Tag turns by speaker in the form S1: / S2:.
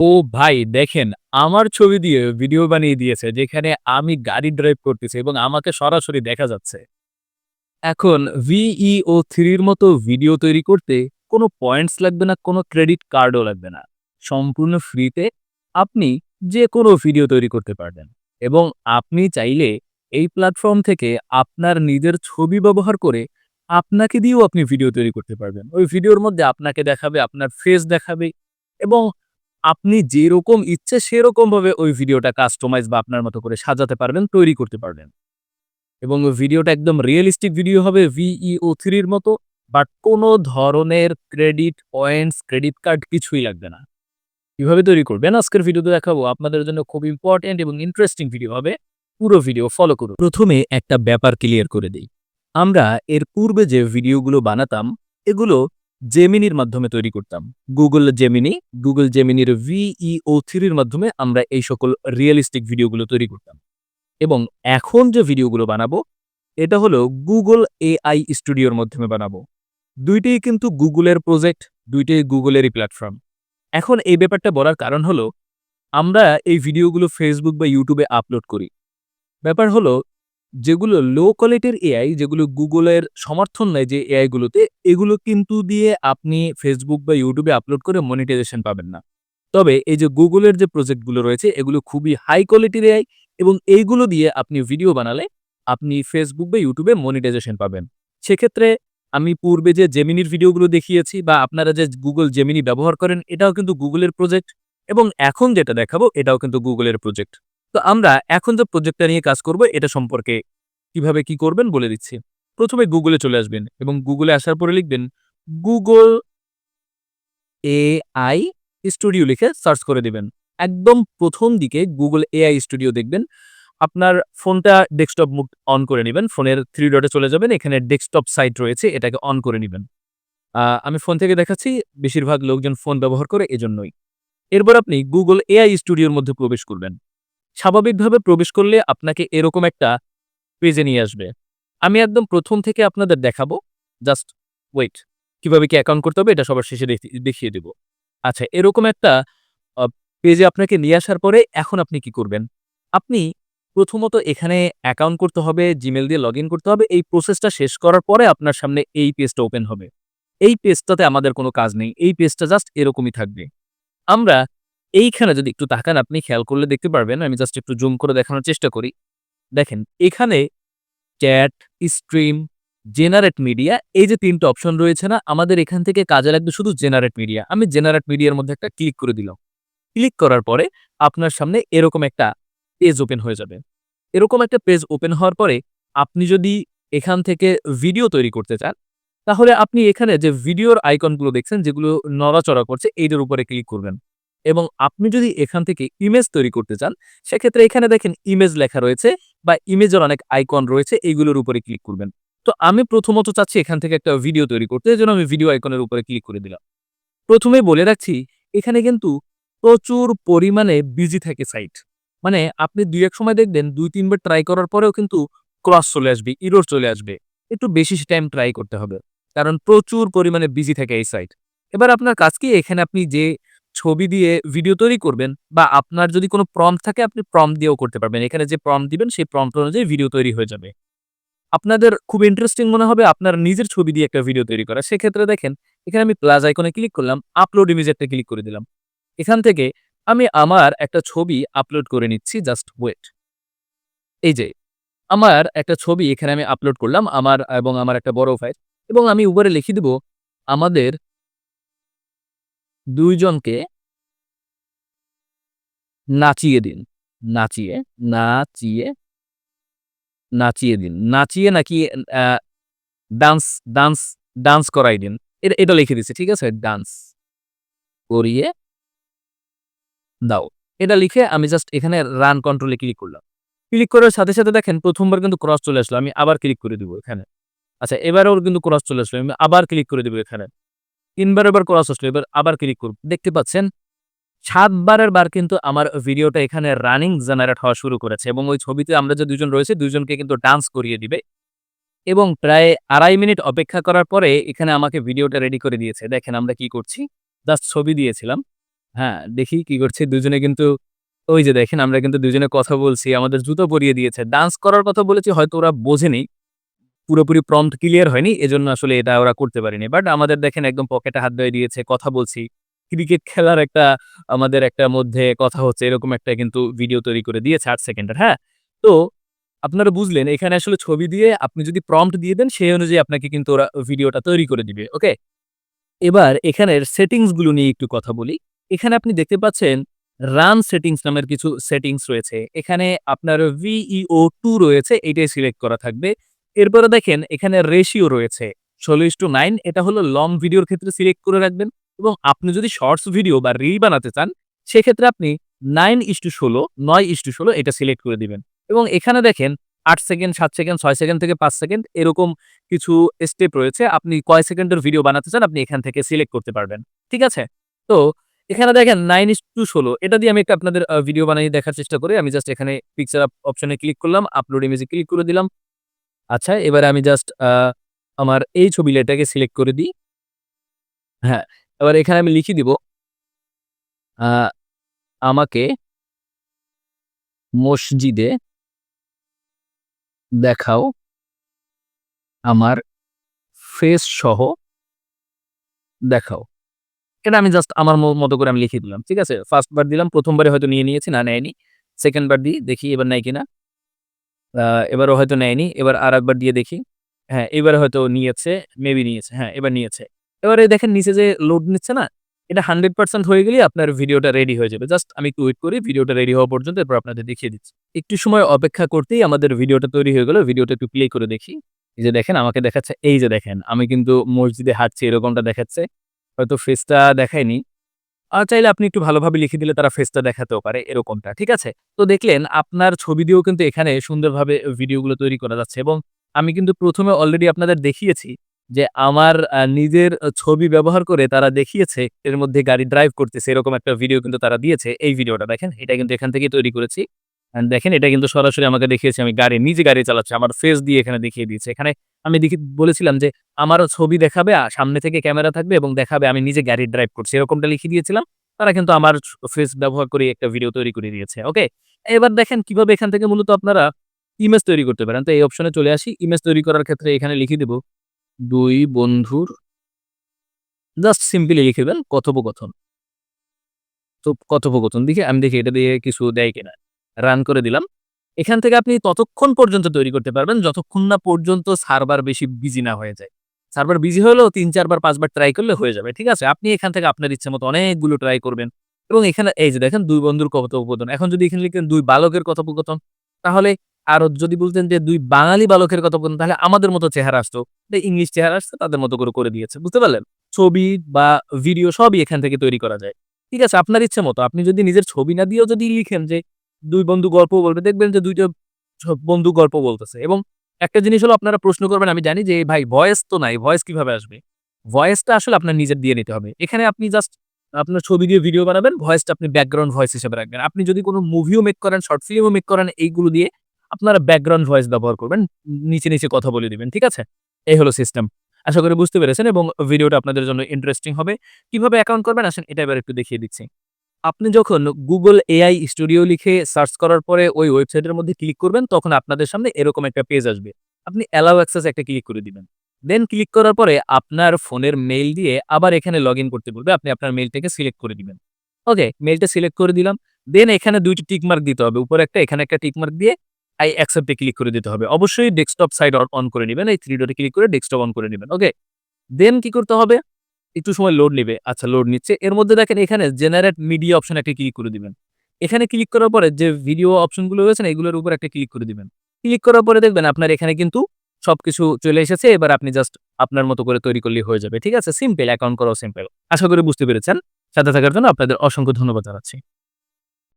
S1: ও ভাই দেখেন আমার ছবি দিয়ে ভিডিও বানিয়ে দিয়েছে যেখানে আমি গাড়ি ড্রাইভ করতেছি এবং আমাকে সরাসরি দেখা যাচ্ছে। এখন ভিইও 3 এর মতো ভিডিও তৈরি করতে কোনো পয়েন্টস লাগবে না, কোনো ক্রেডিট কার্ডও লাগবে না। সম্পূর্ণ ফ্রিতে আপনি যে কোনো ভিডিও তৈরি করতে পারবেন এবং আপনি চাইলে এই প্ল্যাটফর্ম থেকে আপনার নিজের ছবি ব্যবহার করে আপনাকে দিয়েও আপনি ভিডিও তৈরি করতে পারবেন। ওই ভিডিওর মধ্যে আপনাকে দেখাবে, আপনার ফেস দেখাবে এবং আপনি যেরকম ইচ্ছে সেরকমভাবে ওই ভিডিওটা কাস্টমাইজ বা আপনার মতো করে সাজাতে পারবেন, তৈরি করতে পারবেন। এবং ভিডিওটা একদম রিয়েলিস্টিক ভিডিও হবে ভিইও 3 এর মতো বাট কোনো ধরনের ক্রেডিট পয়েন্টস, ক্রেডিট কার্ড কিছুই লাগবে না। কীভাবে তৈরি করবেন আজকের ভিডিওতে দেখাবো আপনাদের জন্য খুব ইম্পোর্টেন্ট এবং ইন্টারেস্টিং ভিডিও হবে। পুরো ভিডিও ফলো করুন। প্রথমে একটা ব্যাপার ক্লিয়ার করে দিই আমরা এর পূর্বে যে ভিডিওগুলো বানাতাম এগুলো জেমিনির মাধ্যমে তৈরি করতাম। গুগল জেমিনি, গুগল জেমিনির ভিইও থ্রির মাধ্যমে আমরা এই সকল রিয়েলিস্টিক ভিডিওগুলো তৈরি করতাম। এবং এখন যে ভিডিওগুলো বানাবো এটা হলো গুগল এআই স্টুডিওর মাধ্যমে বানাবো। দুইটাই কিন্তু গুগলের প্রজেক্ট, দুইটাই গুগলেরই প্ল্যাটফর্ম। এখন এই ব্যাপারটা বলার কারণ হলো আমরা এই ভিডিওগুলো ফেসবুক বা ইউটিউবে আপলোড করি। ব্যাপার হলো যেগুলো লো কোয়ালিটির এআই যেগুলো গুগলের সমর্থন নেয় যে এআইগুলোতে এগুলো কিন্তু দিয়ে আপনি ফেসবুক বা ইউটিউবে আপলোড করে মনিটাইজেশন পাবেন না। তবে এই যে গুগলের যে প্রজেক্টগুলো রয়েছে, এগুলো খুবই হাই কোয়ালিটির এআই এবং এইগুলো দিয়ে আপনি ভিডিও বানালে আপনি ফেসবুক বা ইউটিউবে মনিটাইজেশন পাবেন। সেক্ষেত্রে আমি পূর্বে যে জেমিনির ভিডিওগুলো দেখিয়েছি বা আপনারা যে গুগল জেমিনি ব্যবহার করেন, এটাও কিন্তু গুগলের প্রজেক্ট এবং এখন যেটা দেখাবো, এটাও কিন্তু গুগলের প্রজেক্ট। তো আমরা এখন যে প্রজেক্টটা নিয়ে কাজ করব, এটা সম্পর্কে কীভাবে কি করবেন বলে দিচ্ছি। প্রথমে গুগলে চলে আসবেন এবং গুগলে আসার পরে লিখবেন গুগল এআই স্টুডিও লিখে সার্চ করে দিবেন। একদম প্রথম দিকে গুগল এআই স্টুডিও দেখবেন। আপনার ফোনটা ডেস্কটপ মুখ অন করে নেবেন ফোনের থ্রি ডটে চলে যাবেন। এখানে ডেস্কটপ সাইট রয়েছে, এটাকে অন করে নেবেন আমি ফোন থেকে দেখাচ্ছি, বেশিরভাগ লোকজন ফোন ব্যবহার করে এজন্যই। এরপর আপনি গুগল এআই স্টুডিওর মধ্যে প্রবেশ করবেন। স্বাভাবিকভাবে প্রবেশ করলে আপনাকে এরকম একটা পেজে নিয়ে আসবে। আমি একদম প্রথম থেকে আপনাদের দেখাবো। Just wait. কীভাবে কি অ্যাকাউন্ট করতে হবে এটা সবার শেষে দেখি দেখিয়ে দেব। আচ্ছা এরকম একটা পেজে আপনাকে নিয়ে আসার পরে এখন আপনি কি করবেন? আপনি প্রথমত এখানে অ্যাকাউন্ট করতে হবে, জিমেল দিয়ে লগইন করতে হবে। এই প্রসেসটা শেষ করার পরে আপনার সামনে এই পেজটা ওপেন হবে। এই পেজটাতে আমাদের কোনো কাজ নেই। এই পেজটা জাস্ট এরকমই থাকবে। আমরা এইখানে যদি একটু তাকান আপনি খেয়াল করলে দেখতে পারবেন। আমি জাস্ট একটু জুম করে দেখানোর চেষ্টা করি। দেখেন এখানে চ্যাট, স্ট্রিম, জেনারেট মিডিয়া এই যে ৩ টা অপশন রয়েছে না? আমাদের এখান থেকে কাজে লাগবে শুধু জেনারেট মিডিয়া। আমি জেনারেট মিডিয়ার মধ্যে একটা ক্লিক করে দিলাম। ক্লিক করার পরে আপনার সামনে এরকম একটা পেজ ওপেন হয়ে যাবে। এরকম একটা পেজ ওপেন হওয়ার পরে আপনি যদি এখান থেকে ভিডিও তৈরি করতে চান, তাহলে আপনি এখানে যে ভিডিওর আইকনগুলো দেখছেন যেগুলো নড়াচড়া করছে এইটার উপরে ক্লিক করবেন। এবং আপনি যদি এখান থেকে ইমেজ তৈরি করতে চান, সেক্ষেত্রে এখানে দেখেন ইমেজ লেখা রয়েছে বা ইমেজের অনেক আইকন রয়েছে এইগুলোর উপরে ক্লিক করবেন। তো আমি প্রথমত চাচ্ছি এখান থেকে একটা ভিডিও তৈরি করতে এজন্য আমি ভিডিও আইকনের উপরে ক্লিক করে দিলাম। প্রথমে বলে রাখছি এখানে কিন্তু প্রচুর পরিমাণে বিজি থাকে সাইট। মানে আপনি ২-১ সময় দেখবেন দুই তিনবার ট্রাই করার পরেও কিন্তু ক্রস চলে আসবে, ইরোর চলে আসবে। একটু বেশি টাইম ট্রাই করতে হবে। কারণ প্রচুর পরিমাণে বিজি থাকে এই সাইট। এবার আপনার কাজ কি এখানে আপনি যে ছবি দিয়ে ভিডিও তৈরি করবেন বা আপনার যদি কোনো প্রম্পট থাকে আপনি প্রম্পট দিয়েও করতে পারবেন। এখানে যে প্রম্পট দিবেন সেই প্রম্পট অনুযায়ী ভিডিও তৈরি হয়ে যাবে। আপনাদের খুব ইন্টারেস্টিং মনে হবে আপনার নিজের ছবি দিয়ে একটা ভিডিও তৈরি করা। সেক্ষেত্রে দেখেন এখানে আমি প্লাস আইকনে ক্লিক করলাম, আপলোড ইমেজ একটা ক্লিক করে দিলাম। এখান থেকে আমি আমার একটা ছবি আপলোড করে নিচ্ছি জাস্ট ওয়েট। এই যে আমার একটা ছবি এখানে আমি আপলোড করলাম আমার এবং আমার একটা বড় ফাইল এবং আমি উপরে লিখে দিব আমাদের ২ জনকে নাচিয়ে দিন। নাচিয়ে, নাচিয়ে, নাচিয়ে দিন। নাচিয়ে নাকি ডান্স, ডান্স, ডান্স করাই দিন। এটা এটা লিখে দিছি। ঠিক আছে? ডান্স করিয়ে দাও। এটা লিখে আমি জাস্ট এখানে রান কন্ট্রোলে ক্লিক করলাম। ক্লিক করার সাথে, সাথে দেখেন প্রথমবার কিন্তু ক্রস চলে আসলো। আমি আবার ক্লিক করে দিব এখানে। আচ্ছা এবারেও কিন্তু ক্রস চলে আসলো। আমি আবার ক্লিক করে দিব এখানে। ৩ বার এবার ক্রস আসলো। এবার আবার ক্লিক করব। দেখতে পাচ্ছেন ৭ বারের বার কিন্তু আমার ভিডিওটা এখানে রানিং জেনারেট হওয়া শুরু করেছে এবং ওই ছবিতে আমরা যে ২ জন রয়েছি ২ জনকে কিন্তু ডান্স করিয়ে দিবে। এবং প্রায় ২.৫ মিনিট অপেক্ষা করার পরে এখানে আমাকে ভিডিওটা রেডি করে দিয়েছে। দেখেন আমরা কি করছি। জাস্ট ছবি দিয়েছিলাম। হ্যাঁ, দেখি কি করছে দুজনে কিন্তু ওই যে দেখেন আমরা কিন্তু দুজনে কথা বলছি। আমাদের জুতো পরিয়ে দিয়েছে। ডান্স করার কথা বলেছি হয়তো ওরা বোঝেনি। পুরোপুরি প্রম্পট ক্লিয়ার হয়নি। এজন্য আসলে এটা ওরা করতে পারেনি। বাট আমাদের দেখেন একদম পকেটে হাত ধুয়ে দিয়েছে, কথা বলছি। ক্রিকেট খেলার একটা আমাদের একটা মধ্যে কথা হচ্ছে এরকম একটা কিন্তু ভিডিও তৈরি করে দিয়েছে ৮ সেকেন্ডের, হ্যাঁ? তো আপনারা বুঝলেন এখানে আসলে ছবি দিয়ে আপনি যদি প্রম্পট দিয়ে দেন সেই অনুযায়ী আপনাকে কিন্তু ওরা ভিডিওটা তৈরি করে দিবে। ওকে? এবার এখানের সেটিংসগুলো নিয়ে একটু কথা বলি। এখানে আপনি দেখতে পাচ্ছেন রান সেটিংস নামের কিছু সেটিংস রয়েছে। এখানে আপনার ভিইও টু রয়েছে এটাই সিলেক্ট করা থাকবে। এরপরে দেখেন এখানে রেশিও রয়েছে ১৬:৯ এটা হলো লং ভিডিওর ক্ষেত্রে সিলেক্ট করে রাখবেন এবং আপনি যদি শর্টস ভিডিও বা রিল বানাতে চান সেক্ষেত্রে আপনি 9:16 9:16 এটা সিলেক্ট করে দিবেন। এবং এখানে দেখেন আট সেকেন্ড, সাত সেকেন্ড, ছয় সেকেন্ড থেকে পাঁচ সেকেন্ড এরকম কিছু স্টেপ রয়েছে। আপনি কয় সেকেন্ডের ভিডিও বানাতে চান আপনি এখান থেকে সিলেক্ট করতে পারবেন। ঠিক আছে? তো এখানে দেখেন 9:16 এটা দিয়ে আমি একটা আপনাদের ভিডিও বানিয়ে দেখার চেষ্টা করি। আমি জাস্ট এখানে পিকচার অপশনে ক্লিক করলাম, আপলোড ইমেজে ক্লিক করে দিলাম। আচ্ছা এবারে আমি জাস্ট আমার এই ছবি এটাকে সিলেক্ট করে দিই। হ্যাঁ, এবার এখানে আমি লিখে দিব আমাকে মসজিদে দেখাও আমার ফেস সহ দেখাও। এটা আমি জাস্ট আমার মতো করে আমি লিখে দিলাম। ঠিক আছে? ফার্স্টবার দিলাম, প্রথমবারে হয়তো নিয়ে নিয়েছি না নেয়নি। সেকেন্ডবার দিই, দেখি এবার নেয় কিনা। এবারও হয়তো নেয়নি। এবার আর একবার দিয়ে দেখি। হ্যাঁ, এবারে হয়তো নিয়েছে, মেবি নিয়েছে। হ্যাঁ, এবার নিয়েছে। এবারে দেখেন নিচে যে লোড নিচ্ছে না? এটা 100% হয়ে গেলেই আপনার ভিডিওটা রেডি হয়ে যাবে। জাস্ট আমি একটু ওয়েট করি ভিডিওটা রেডি হওয়া পর্যন্ত এরপর আপনাদের দেখিয়ে দিচ্ছি। একটু সময় অপেক্ষা করতেই আমাদের ভিডিওটা তৈরি হয়ে গেল। ভিডিওটা একটু প্লে করে দেখি। এই যে দেখেন আমাকে দেখাচ্ছে এই যে দেখেন আমি কিন্তু মসজিদে হাঁটছি এরকমটা দেখাচ্ছে। হয়তো ফেসটা দেখায়নি। চাইলে আপনি একটু ভালোভাবে লিখে দিলে তারা ফেসটা দেখাতেও পারে, এরকমটা। ঠিক আছে? তো দেখলেন, আপনার ছবি দিয়েও কিন্তু এখানে সুন্দরভাবে ভিডিওগুলো তৈরি করা যাচ্ছে এবং আমি কিন্তু প্রথমে অলরেডি আপনাদের দেখিয়েছি যে আমার নিজের ছবি ব্যবহার করে তারা দেখিয়েছে, এর মধ্যে গাড়ি ড্রাইভ করতেছে, এরকম একটা ভিডিও কিন্তু তারা দিয়েছে। এই ভিডিওটা দেখেন। এটা কিন্তু এখান থেকেই তৈরি করেছি। দেখেন, এটা কিন্তু সরাসরি আমাকে দেখিয়েছে, আমি গাড়ি, নিজে গাড়ি চালাচ্ছি। আমার ফেস দিয়ে এখানে দেখিয়ে দিয়েছে। এখানে আমি দেখি, বলেছিলাম যে আমারও ছবি দেখাবে সামনে থেকে ক্যামেরা থাকবে এবং দেখাবে, আমি নিজে গাড়ি ড্রাইভ করছি। এরকমটা লিখে দিয়েছিলাম। তারা কিন্তু আমার ফেস ব্যবহার করে একটা ভিডিও তৈরি করে দিয়েছে। ওকে? এবার দেখেন, কীভাবে এখান থেকে মূলত আপনারা ইমেজ তৈরি করতে পারেন। তো এই অপশনে চলে আসি। ইমেজ তৈরি করার ক্ষেত্রে এখানে লিখে দিব ২ বন্ধুর জাস্ট সিম্পলি লিখে দেন কথোপকথন। তো কথোপকথন দেখি, আমি দেখি এটা দিয়ে কিছু দেয় কিনা। রান করে দিলাম। এখান থেকে আপনি ততক্ষণ পর্যন্ত তৈরি করতে পারবেন যতক্ষণ না পর্যন্ত সার্ভার বেশি বিজি না হয়ে যায়। সার্ভার বিজি হলেও ৩, ৪ বার ৫ বার ট্রাই করলে হয়ে যাবে। ঠিক আছে? আপনি এখান থেকে আপনার ইচ্ছামত অনেকগুলো ট্রাই করবেন এবং এখানে এই যে দেখেন ২ বন্ধুর কথোপকথন। এখন যদি এখানে লিখেন ২ বালকের কথোপকথন তাহলে আরও যদি বলতেন যে দুই বাঙালি বালকের কথোপকথন তাহলে আমাদের মতো চেহারা আসতো। ইংলিশ চেহারা আসছে তাদের মতো করে, করে দিয়েছে। বুঝতে পারলেন? ছবি বা ভিডিও সবই এখান থেকে তৈরি করা যায়। ঠিক আছে? আপনার ইচ্ছে মতো। আপনি যদি নিজের ছবি না দিয়েও যদি লিখেন যে ২ বন্ধু গল্প বলবে দেখবেন যে ২ টা ছ বন্ধু গল্প বলতেছে এবং একটা জিনিস হলো আপনারা প্রশ্ন করবেন আমি জানি যে ভাই ভয়েস তো নাই, ভয়েস কীভাবে আসবে? ভয়েসটা আসলে আপনার নিজের দিয়ে নিতে হবে। এখানে আপনি জাস্ট আপনার ছবি দিয়ে ভিডিও বানাবেন, ভয়েসটা আপনি ব্যাকগ্রাউন্ড ভয়েস হিসেবে রাখবেন। আপনি যদি কোন মুভিও মেক করেন, শর্ট ফিল্মও মেক করেন এইগুলো দিয়ে আপনারা ব্যাকগ্রাউন্ড ভয়েস ব্যবহার করবেন। নিচে, নিচে কথা বলে দিবেন। ঠিক আছে? এই হলো সিস্টেম। আশা করি বুঝতে পেরেছেন এবং ভিডিওটা আপনাদের জন্য ইন্টারেস্টিং হবে। কীভাবে অ্যাকাউন্ট করবেন আসেন এটা এবার একটু দেখিয়ে দিচ্ছি। আপনি যখন গুগল এআই স্টুডিও লিখে সার্চ করার পরে ওই ওয়েবসাইটের মধ্যে ক্লিক করবেন তখন আপনাদের সামনে এরকম একটা পেজ আসবে। আপনি অ্যালাও অ্যাক্সেস একটা ক্লিক করে দিবেন। দেন ক্লিক করার পরে আপনার ফোনের মেইল দিয়ে আবার এখানে লগইন করতে বলবে। আপনি আপনার মেইলটাকে সিলেক্ট করে দিবেন। ওকে, মেইলটা সিলেক্ট করে দিলাম। দেন এখানে ২ টি টিক মার্ক দিতে হবে। উপরে একটা এখানে একটা টিকমার্ক দিয়ে আই অ্যাকসেপ্ট ক্লিক করে দিতে হবে। অবশ্যই ডেস্কটপ সাইড অন করে নিবেন। এই থ্রি ডটে ক্লিক করে ডেস্কটপ অন করে নেবেন ওকে? দেন কি করতে হবে? একটু সময় লোড নেবে আচ্ছা লোড নিচ্ছে। এর মধ্যে দেখেন এখানে জেনারেট মিডিয়া অপশন একটা ক্লিক করে দিবেন। এখানে ক্লিক করার পরে যে ভিডিও অপশনগুলো রয়েছে এগুলোর উপর একটা ক্লিক করে দিবেন। ক্লিক করার পরে দেখবেন আপনার এখানে কিন্তু সবকিছু চলে এসেছে। এবার আপনি জাস্ট আপনার মতো করে তৈরি করলে হয়ে যাবে। ঠিক আছে? সিম্পল অ্যাকাউন্ট করাও সিম্পল। আশা করি বুঝতে পেরেছেন। সাথে থাকার জন্য আপনাদের অসংখ্য ধন্যবাদ জানাচ্ছি।